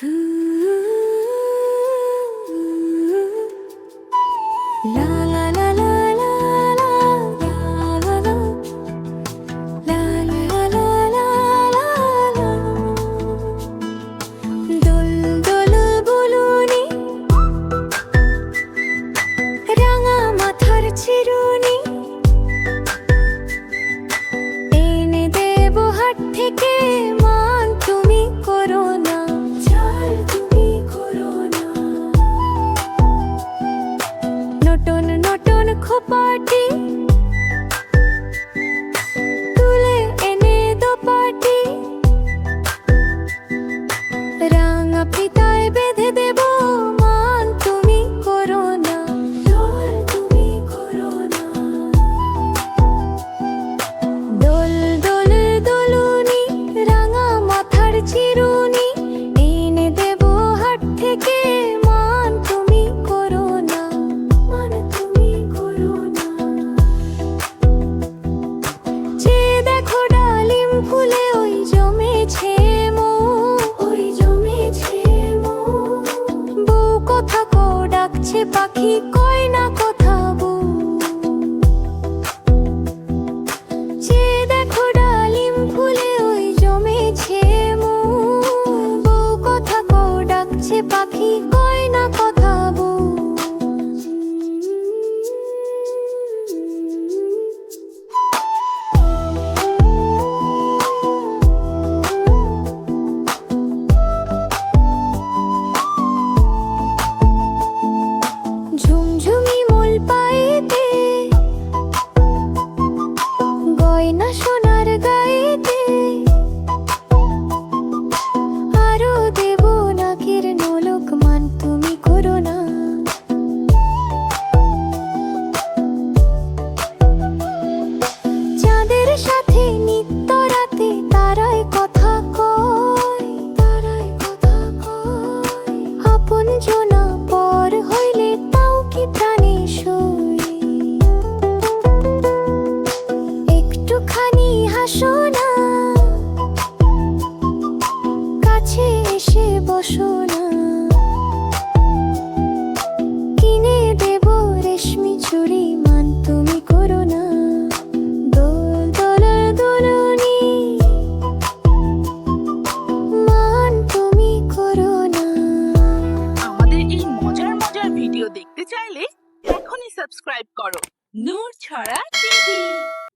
Who? mga pitay পাখি কয় না কথা যে দেখো ডালিম ফুলে ওই জমেছে মু কথা কো ডাকছে পাখি কয় আমাদের সাথে নিত্য রাতে তারাই কথা কয়। তারাই কথা কয়। আপন জনা ভিডিও দেখতে চাইলে এখনই সাবস্ক্রাইব করো। নূর ছড়া টিভি।